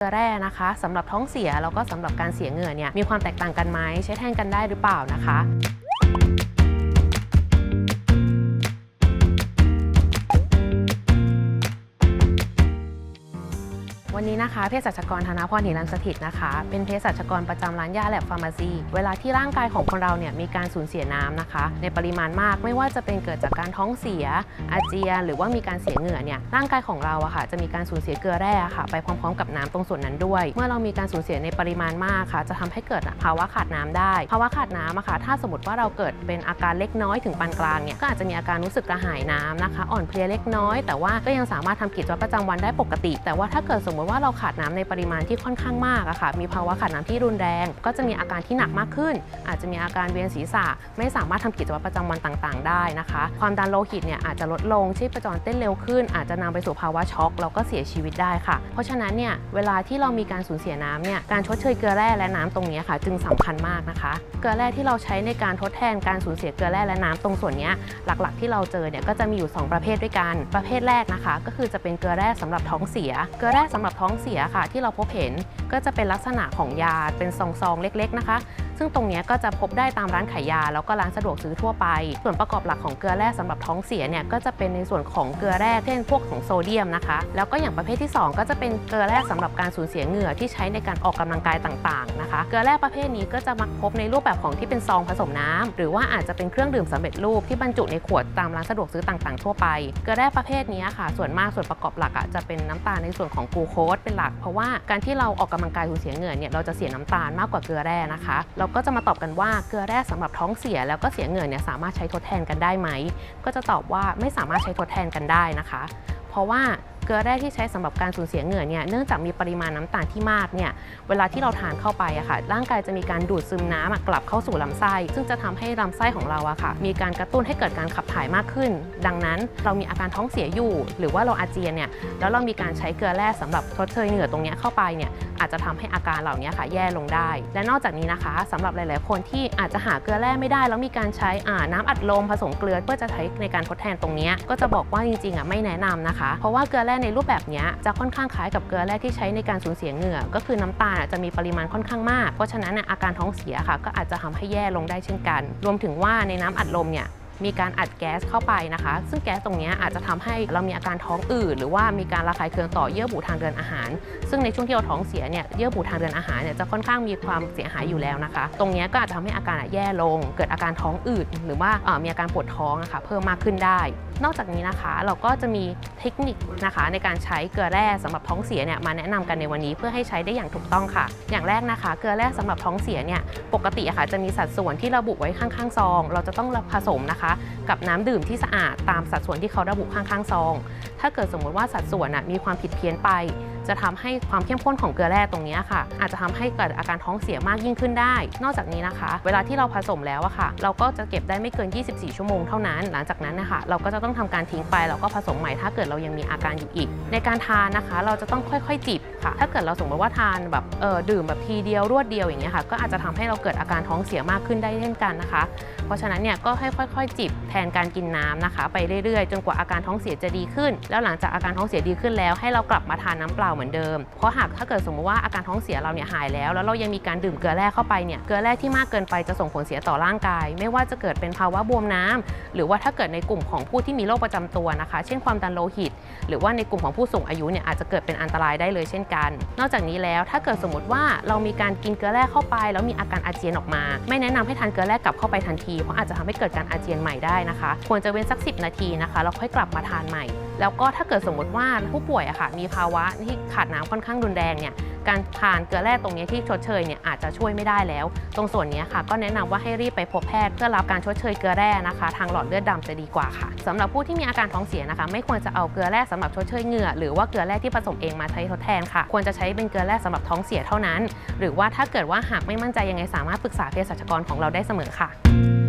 เกลือแร่นะคะสำหรับท้องเสียแล้วก็สำหรับการเสียเหงื่อเนี่ยมีความแตกต่างกันไหมใช้แทนกันได้หรือเปล่านะคะ วันนี้นะคะเภสัชกรธนพรหิรันสถิตนะคะ เป็นเภสัชกรประจำร้านยาแลบฟาร์มาซีเวลาที่ร่างกายของคนเราเนี่ยมีการสูญเสียน้ำนะคะ ในปริมาณมากไม่ว่าจะเป็นเกิดจากการท้องเสีย อาเจียนหรือว่ามีการเสียเหงื่อเนี่ยร่างกายของเราอะค่ะจะมีการสูญเสียเกลือแร่ค่ะ ไปพร้อมๆ กับน้ำตรงส่วนนั้นด้วย เมื่อเรามีการสูญเสียในปริมาณมากค่ะ จะทำให้เกิดภาวะขาดน้ำได้ภาวะขาดน้ำอะค่ะถ้าสมมติว่าเราเกิดเป็นอาการเล็กน้อยถึงปานกลางเนี่ยก็อาจจะมีอาการรู้สึกกระหายน้ำนะคะ อ่อนเพลียเล็กน้อย แต่ว่าก็ยังสามารถทำกิจวัตรประจำวันได้ปกติ แต่ว่าถ้าเกิดสมมติว่าเราขาดน้ำในปริมาณที่ค่อนข้างมากอะค่ะ มีภาวะขาดน้ำที่รุนแรง ก็จะมีอาการที่หนักมากขึ้น อาจจะมีอาการเวียนศีรษะ ไม่สามารถทำกิจวัตรประจำวันต่างๆ ได้นะคะ ความดันโลหิตเนี่ยอาจจะลดลงชีพจรเต้นเร็วขึ้น อาจจะนำไปสู่ภาวะช็อกแล้วก็เสียชีวิตได้ค่ะ เพราะฉะนั้นเนี่ยเวลาที่เรามีการสูญเสียน้ำเนี่ยการชดเชยเกลือแร่และน้ำตรงนี้ค่ะ จึงสำคัญมากนะคะ เกลือแร่ที่เราใช้ในการทดแทนการสูญเสียเกลือแร่และน้ำตรงส่วนนี้หลักๆ ที่เราเจอเนี่ยก็จะมีอยู่ 2 ประเภทด้วยกัน ประเภทแรกนะคะ ก็คือจะเป็นเกลือแร่สำหรับท้องเสีย เกลือแร่สำหรับท้องเสียค่ะ ที่เราพบเห็นก็จะเป็นลักษณะของยาเป็นซองๆเล็กๆนะคะ ซึ่งตรงนี้ก็จะพบได้ตามร้านขายยา แล้วก็ร้านสะดวกซื้อทั่วไป ส่วนประกอบหลักของเกลือแร่สำหรับท้องเสียเนี่ยก็จะเป็นในส่วนของเกลือแร่เช่นพวกของโซเดียมนะคะแล้วก็อย่างประเภทที่ 2 ก็จะเป็นเกลือแร่สำหรับการสูญเสียเหงื่อที่ใช้ในการออกกำลังกายต่างๆนะคะเกลือแร่ประเภทนี้ก็จะมักพบในรูปแบบของที่เป็นซองผสมน้ำหรือว่าอาจจะเป็นเครื่องดื่มสำเร็จรูปที่บรรจุในขวดตามร้านสะดวกซื้อต่างๆ ทั่วไป เกลือแร่ประเภทนี้ค่ะ ส่วนมากส่วนประกอบหลักอะจะเป็นน้ำตาลในส่วนของกลูโคสเป็นหลัก เพราะว่าการที่เราออกกำลังกายสูญเสียเหงื่อเนี่ยเราจะเสียน้ำตาลมากกว่าเกลือแร่นะคะเราก็จะมาตอบกันว่าเกลือแร่สำหรับท้องเสียแล้วก็เสียเหงื่อเนี่ยสามารถใช้ทดแทนกันได้ไหม ก็จะตอบว่าไม่สามารถใช้ทดแทนกันได้นะคะ เพราะว่า ลือแร่ที่ใช้สำหรับการสูญเสียเหงื่อเนี่ยเนื่องจากมีปริมาณน้ำตาลที่มากเนี่ยเวลาที่เราทานเข้าไปอะค่ะ ร่างกายจะมีการดูดซึมน้ำอะกลับเข้าสู่ลำไส้ ซึ่งจะทำให้ลำไส้ของเราอะค่ะ มีการกระตุ้นให้เกิดการขับถ่ายมากขึ้น ดังนั้นเรามีอาการท้องเสียอยู่ หรือว่าเราอาเจียนเนี่ยแล้วเรามีการใช้เกลือแร่สำหรับชดเชยเหงื่อตรงนี้เข้าไปเนี่ยอาจจะทำให้อาการเหล่านี้ค่ะแย่ลงได้ และนอกจากนี้นะคะสำหรับหลาย ๆ คนที่อาจจะหาเกลือแร่ไม่ได้ แล้วมีการใช้น้ำอัดลมผสมเกลือเพื่อจะใช้ในการทดแทนตรงนี้ก็จะบอกว่าจริงๆอะไม่แนะนำนะคะ เพราะว่าเกลือแร่ในรูปแบบนี้จะค่อนข้างคล้ายกับเกลือแร่ที่ใช้ในการสูญเสียเหงื่อ ก็คือน้ำตาลจะมีปริมาณค่อนข้างมาก เพราะฉะนั้นอาการท้องเสียค่ะ ก็อาจจะทำให้แย่ลงได้เช่นกัน รวมถึงว่าในน้ำอัดลมเนี่ยมีการอัดแก๊สเข้าไปนะคะ ซึ่งแก๊สตรงนี้อาจจะทำให้เรามีอาการท้องอืดหรือว่ามีการระคายเคืองต่อเยื่อบุทางเดินอาหาร ซึ่งในช่วงที่เราท้องเสียเนี่ยเยื่อบุทางเดินอาหารเนี่ยจะค่อนข้างมีความเสียหายอยู่แล้วนะคะ ตรงนี้ก็อาจจะทำให้อาการแย่ลง เกิดอาการท้องอืดหรือว่ามีอาการปวดท้องะค่ะเพิ่มมากขึ้นได้ นอกจากนี้นะคะเราก็จะมีเทคนิคนะคะในการใช้เกลือแร่สำหรับท้องเสียเนี่ยมาแนะนำกันในวันนี้เพื่อให้ใช้ได้อย่างถูกต้องค่ะ อย่างแรกนะคะ เกลือแร่สำหรับท้องเสียเนี่ยปกติอะค่ะจะมีสัดส่วนที่ระบุไว้ข้างๆซอง เราจะต้องผสมนะคะ กับน้ำดื่มที่สะอาดตามสัดส่วนที่เขาระบุข้างๆซอง ถ้าเกิดสมมติว่าสัดส่วนมีความผิดเพี้ยนไป จะทำให้ความเข้มข้นของเกลือแร่ตรงนี้ค่ะ อาจจะทำให้เกิดอาการท้องเสียมากยิ่งขึ้นได้ นอกจากนี้นะคะ เวลาที่เราผสมแล้วอะค่ะ เราก็จะเก็บได้ไม่เกิน 24 ชั่วโมงเท่านั้น หลังจากนั้นนะคะเราก็จะต้องทำการทิ้งไปแล้วก็ผสมใหม่ถ้าเกิดเรายังมีอาการอยู่อีก ในการทานนะคะ เราจะต้องค่อยๆจิบค่ะ ถ้าเกิดเราสมมติว่าทานแบบเออดื่มแบบทีเดียวรวดเดียวอย่างเงี้ยค่ะ ก็อาจจะทำให้เราเกิดอาการท้องเสียมากขึ้นได้เช่นกันนะคะ เพราะฉะนั้นเนี่ยก็ให้ค่อยๆ จิบแทนการกินน้ำนะคะ ไปเรื่อยๆ จนกว่าอาการท้องเสียจะดีขึ้น แล้วหลังจากอาการท้องเสียดีขึ้นแล้วให้เรากลับมาทานน้ำเปล่าเหมือนเดิม เพราะหากถ้าเกิดสมมติว่าอาการท้องเสียเราเนี่ยหายแล้ว แล้วเรายังมีการดื่มเกลือแร่เข้าไปเนี่ย เกลือแร่ที่มากเกินไปจะส่งผลเสียต่อร่างกาย ไม่ว่าจะเกิดเป็นภาวะบวมน้ำหรือว่าถ้าเกิดในกลุ่มของผู้ที่มีโรคประจำตัวนะคะ เช่นความดันโลหิต หรือว่าในกลุ่มของผู้สูงอายุเนี่ยอาจจะเกิดเป็นอันตรายได้เลยเช่นกัน นอกจากนี้แล้วถ้าเกิดสมมติว่าเรามีการกินเกลือแร่เข้าไป แล้วมีอาการอาเจียนออกมา ไม่แนะนำให้ทานเกลือแร่กลับเข้าไปทันทีเพราะอาจจะทำให้เกิดการอาเจียนใหม่ได้นะคะ ควรจะเว้นสัก 10 นาทีนะคะแล้วค่อยกลับมาทานใหม่ แล้วก็ถ้าเกิดสมมติว่าผู้ป่วยอะค่ะมีภาวะที่ขาดน้ำค่อนข้างรุนแรงเนี่ยการทานเกลือแร่ตรงนี้ที่ชดเชยเนี่ยอาจจะช่วยไม่ได้แล้ว ตรงส่วนนี้ค่ะก็แนะนำว่าให้รีบไปพบแพทย์เพื่อรับการชดเชยเกลือแร่นะคะ ทางหลอดเลือดดำจะดีกว่าค่ะสำหรับผู้ที่มีอาการท้องเสียนะคะ ไม่ควรจะเอาเกลือแร่สำหรับชดเชยเหงื่อหรือว่าเกลือแร่ที่ผสมเองมาใช้ทดแทนค่ะ ควรจะใช้เป็นเกลือแร่สำหรับท้องเสียเท่านั้น หรือว่าถ้าเกิดว่าหากไม่มั่นใจยังไงสามารถปรึกษาเภสัชกรของเราได้เสมอค่ะ